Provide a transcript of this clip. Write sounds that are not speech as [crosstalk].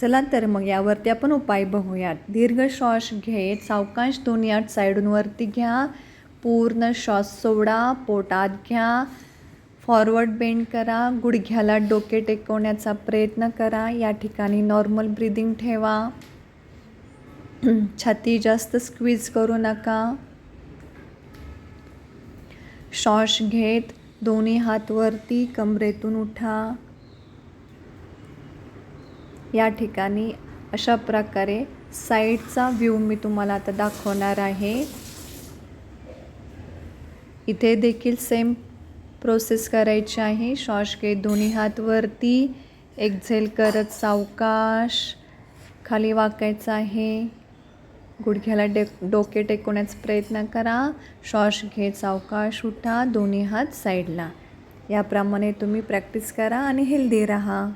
चला तर मग यावरती आपण उपाय बघूयात. दीर्घ श्वास घेत सावकाश दोन्ही आठ साईडून वरती घ्या. पूर्ण श्वास सोडा पोटात घ्या. फॉरवर्ड बेंड करा. गुडघ्याला डोके टेकवण्याचा प्रयत्न करा. या ठिकाणी नॉर्मल ब्रिदिंग ठेवा. [clears throat] छाती जास्त स्क्वीज करू नका. श्वास घेत. दोन्ही हातवरती कमरेतून उठा. या ठिकाणी अशा प्रकारे साईडचा व्ह्यू मी तुम्हाला आता दाखवणार आहे. इथे देखील सेम प्रोसेस करायची आहे. श्वास घे दोन्ही हातवरती एक्झेल करत सावकाश. खाली वाकायचं आहे. गुडघ्याला डे डोके टेकवण्याचा प्रयत्न करा. श्वास घे सावकाश उठा. दोन्ही हात साईडला. याप्रमाणे तुम्ही प्रॅक्टिस करा आणि हेल्दी राहा.